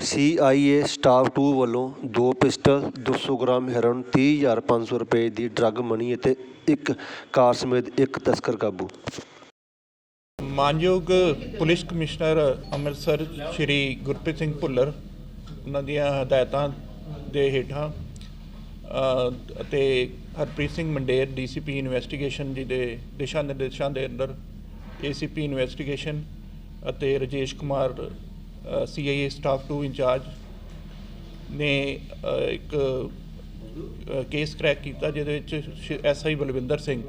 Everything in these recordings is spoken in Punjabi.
C I A staff to ਵੱਲੋਂ ਦੋ ਪਿਸਟਲ ਦੋ ਸੌ ਗ੍ਰਾਮ ਹੈਰੋਇਨ 30500 ਰੁਪਏ ਦੀ ਡਰੱਗ ਮਨੀ ਅਤੇ ਇੱਕ ਕਾਰ ਸਮੇਤ ਇੱਕ ਤਸਕਰ ਕਾਬੂ। ਮਾਨਯੋਗ ਪੁਲਿਸ ਕਮਿਸ਼ਨਰ ਅੰਮ੍ਰਿਤਸਰ ਸ਼੍ਰੀ ਗੁਰਪ੍ਰੀਤ ਸਿੰਘ ਭੁੱਲਰ ਉਹਨਾਂ ਦੀਆਂ ਹਦਾਇਤਾਂ ਦੇ ਹੇਠਾਂ ਅ, ਅਤੇ ਹਰਪ੍ਰੀਤ ਸਿੰਘ ਮੰਡੇਰ ਡੀਸੀਪੀ ਇਨਵੈਸਟੀਗੇਸ਼ਨ ਜੀ ਦੇ ਦਿਸ਼ਾ ਨਿਰਦੇਸ਼ਾਂ ਦੇ ਅੰਦਰ ਏਸੀਪੀ ਇਨਵੈਸਟੀਗੇਸ਼ਨ ਅਤੇ Rajesh Kumar CIA staff 2 incharge ਨੇ ਇੱਕ ਕੇਸ ਕ੍ਰੈਕ ਕੀਤਾ ਜਿਹਦੇ ਵਿੱਚ ਐਸਆਈ ਬਲਵਿੰਦਰ ਸਿੰਘ,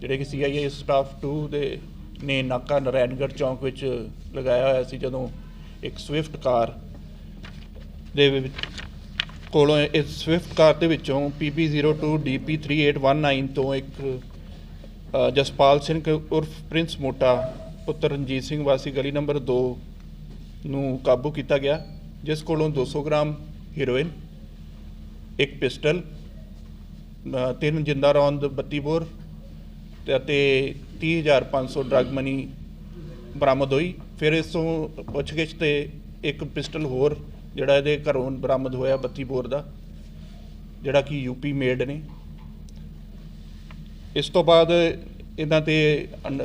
ਜਿਹੜੇ ਕਿ ਸੀਆਈਏ ਸਟਾਫ 2 ਦੇ ਨੇ ਨਾਕਾ ਨਰੈਣਗੜ੍ਹ ਚੌਂਕ ਵਿੱਚ ਲਗਾਇਆ ਹੋਇਆ ਸੀ ਜਦੋਂ ਇੱਕ ਸਵਿਫਟ ਕਾਰ ਦੇ ਵਿੱਚ ਕੋਲੋਂ ਇਸ ਸਵਿਫਟ ਕਾਰ ਦੇ ਵਿੱਚੋਂ PB02 DP3819 ਤੋਂ ਇੱਕ ਜਸਪਾਲ ਸਿੰਘ ਉਰਫ ਪ੍ਰਿੰਸ ਮੋਟਾ, ਪੁੱਤਰ ਰਣਜੀਤ ਸਿੰਘ ਵਾਸੀ, ਗਲੀ ਨੰਬਰ 2 ਨੂੰ ਕਾਬੂ ਕੀਤਾ ਗਿਆ, ਜਿਸ ਕੋਲੋਂ 200 ਗ੍ਰਾਮ ਹੀਰੋਇਨ ਇੱਕ ਪਿਸਟਲ ਤਿੰਨ ਜਿੰਦਾ ਰੌਂਦ 32 ਬੋਰ ਤੇ ਅਤੇ 30500 ਡਰਗ ਮਨੀ ਬਰਾਮਦ ਹੋਈ। ਫਿਰ ਇਸ ਤੋਂ ਪੁੱਛਗਿੱਛ ਤੇ ਇੱਕ ਪਿਸਟਲ ਹੋਰ, ਜਿਹੜਾ ਇਹਦੇ ਘਰੋਂ ਬਰਾਮਦ ਹੋਇਆ 32 ਬੋਰ ਦਾ, ਜਿਹੜਾ ਕਿ ਯੂਪੀ ਮੇਡ ਨੇ। ਇਸ ਤੋਂ ਬਾਅਦ ਇਹਨਾਂ ਤੇ ਅਨ-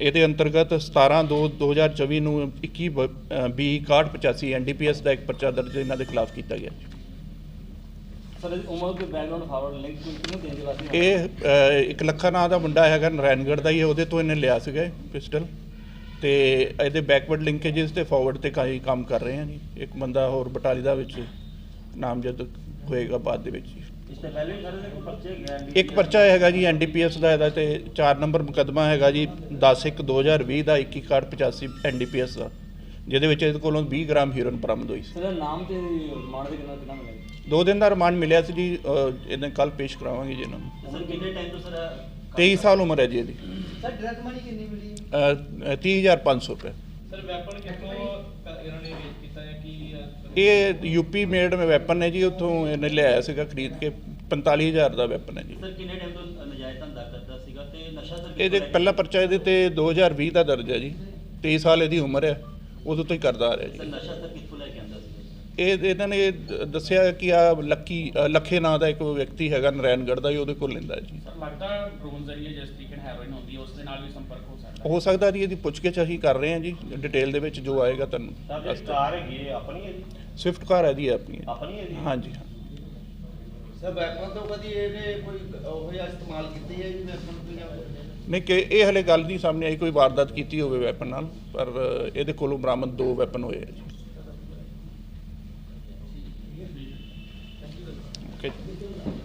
ਇਹਦੇ ਅੰਤਰਗਤ 17 2 2024 ਨੂੰ 21 ਬ- ਅ, B 6185 ਐਨਡੀਪੀਐਸ ਦਾ ਇੱਕ ਪਰਚਾ ਦਰਜ ਇਹਨਾਂ ਦੇ ਖਿਲਾਫ ਕੀਤਾ ਗਿਆ। ਸਰ ਇਹਦੀ ਉਮਰ ਦੇ ਬੈਕਗ੍ਰਾਉਂਡ ਫਾਰਵਰਡ ਲਿੰਕ ਕੋਈ ਕਿਹਨੂੰ ਦੇਣ ਦੇ ਵਾਸਤੇ ਇਹ ਇੱਕ ਲੱਖਾ ਨਾਂ ਦਾ ਮੁੰਡਾ ਹੈਗਾ ਨਾਰਾਇਣਗੜ੍ਹ ਦਾ ਹੀ ਹੈ, ਉਹਦੇ ਤੋਂ ਇਹਨੇ ਲਿਆ ਸੀਗਾ ਪਿਸਟਲ। ਤੇ ਇਹਦੇ ਬੈਕਵਰਡ ਲਿੰਕੇजेस ਤੇ ਫਾਰਵਰਡ ਤੇ ਕਾਈ ਕੰਮ ਕਰ ਰਹੇ ਹਾਂ ਜੀ। ਇੱਕ ਬੰਦਾ ਹੋਰ ਬਟਾਲੀ ਦਾ ਵਿੱਚ ਨਾਮਜ਼ਦ ਹੋਏਗਾ ਬਾਅਦ ਦੇ ਵਿੱਚ। ਇਸ ਤੋਂ ਪਹਿਲੇ ਵੀ ਸਰ ਇਹਦੇ ਕੋਈ ਪਰਚੇ ਗਿਆ ਇੱਕ ਪਰਚਾ ਹੈਗਾ ਜੀ ਐਨਡੀਪੀਐਸ ਦਾ ਇਹਦਾ ਤੇ 4 ਨੰਬਰ ਮੁਕੱਦਮਾ ਹੈਗਾ ਜੀ 10 1 2020 ਦਾ 2185 ਐਨਡੀਪੀਐਸ ਦਾ ਜਿਹਦੇ ਵਿੱਚ ਇਹਦੇ ਕੋਲੋਂ 20 ਗ੍ਰਾਮ ਹੀਰੋਇਨ ਬਰਾਮਦ ਹੋਈ ਸੀ। ਸਰ ਨਾਮ ਤੇ ਰਿਮਾਂਡ ਦੇ ਕਿੰਨਾ ਕਿੰਨਾ ਮਿਲੇਗਾ ਦੋ ਦਿਨ ਦਾ ਰਿਮਾਂਡ ਮਿਲਿਆ ਸੀ ਜੀ ਅ, ਇਹਨੇ ਕੱਲ ਪੇਸ਼ ਕਰਾਵਾਂਗੇ ਜੀ ਇਹਨਾਂ ਨੂੰ। ਸਰ ਕਿੰਨੇ ਟਾਈਮ ਤੋਂ ਸਰ 23 ਸਾਲ ਉਮਰ ਹੈ ਜੀ ਇਹਦੀ। ਸਰ ਡਰਗ ਮਨੀ ਕਿੰਨੀ ਮਿਲੀ? ਅ, ਅ, 30500 ਰੁਪਏ। ਵੈਪਨ ਕਿੱਥੋਂ ਕ- ਇਹਨਾਂ ਨੇ ਵੇਚ ਕੀਤਾ ਹੈ ਕਿ ਇਹ ਯੂਪੀ ਮੇਡ ਮੇ ਵੈਪਨ ਹੈ ਜੀ ਉੱਥੋਂ ਇਹਨੇ ਲਿਆਇਆ ਸੀਗਾ ਖਰੀਦ ਕੇ 45000 ਦਾ ਵੈਪਨ ਹੈ ਜੀ। ਸਰ ਕਿੰਨੇ ਟਾਈਮ ਤੋਂ ਨਜਾਇਜ਼ ਧੰਦਾ ਕਰਦਾ ਸੀਗਾ ਤੇ ਨਸ਼ਾ ਸਰ ਇਹਦੇ ਪਹਿਲਾ ਪਰਚਾ ਇਹਦੇ ਤੇ 2020 ਦਾ ਦਰਜ ਹੈ ਜੀ 23 ਸਾਲ ਇਹਦੀ ਉਮਰ ਹੈ ਉਦੋਂ ਤੋਂ ਹੀ ਕਰਦਾ ਆ ਰਿਹਾ ਜੀ। ਨਸ਼ਾ ਸਰ ਕਿੱਥੋਂ ਇਹ ਇਹਨਾਂ ਨੇ ਦੱਸਿਆ ਕਿ ਆ ਲੱਕੀ ਲੱਖੇ ਨਾਂ ਦਾ ਇੱਕ ਵਿਅਕਤੀ ਹੈਗਾ ਨਾਰਾਇਣਗੜ੍ਹ ਦਾ ਹੀ ਉਹਦੇ ਕੋਲ ਲੈਂਦਾ ਹੈ ਜੀ। ਸਰ ਲੱਗਦਾ ਡਰੋਨ ਜ਼ਰੀਏ ਜਿਸ ਤਰੀਕੇ ਨਾਲ ਹੈਰੋਇਨ ਹੁੰਦੀ ਹੈ ਉਸ ਦੇ ਨਾਲ ਵੀ ਸੰਪਰਕ ਹੋ ਸਕਦਾ ਹੋ। ਸਕਦਾ ਜੀ ਇਹਦੀ ਪੁੱਛਗਿੱਛ ਅਸੀਂ ਕਰ ਰਹੇ ਹਾਂ ਜੀ ਡਿਟੇਲ ਦੇ ਵਿੱਚ ਜੋ ਆਏਗਾ ਤੁਹਾਨੂੰ ਦਿਆਂਗੇ। ਕਾਰ ਹੈਗੀ ਹੈ ਆਪਣੀ ਹੈ ਜੀ? ਸਵਿਫਟ ਕਾਰ ਹੈ ਦੀ ਆਪਣੀ ਆਪਣੀ ਹੈ ਜੀ? ਹਾਂਜੀ ਹਾਂ। ਸਰ ਵੈਪਨ ਤੋਂ ਕਦੀ ਇਹਨੇ ਕੋਈ ਉਹ ਜਿਹਾ ਇਸਤੇਮਾਲ ਕੀਤੀ ਹੈ ਜੀ ਵੈਪਨ ਕੋਈ ਜਾਂ ਨਹੀਂ ਕਿ ਇਹ ਹਲੇ ਗੱਲ ਨਹੀਂ ਸਾਹਮਣੇ ਆਈ ਕੋਈ ਵਾਰਦਾਤ ਕੀਤੀ ਹੋਵੇ ਵੈਪਨ ਨਾਲ ਪਰ ਇਹਦੇ ਕੋਲੋਂ ਬਰਾਮਦ ਦੋ ਵੈਪਨ ਹੋਏ ਆ ਜੀ। good.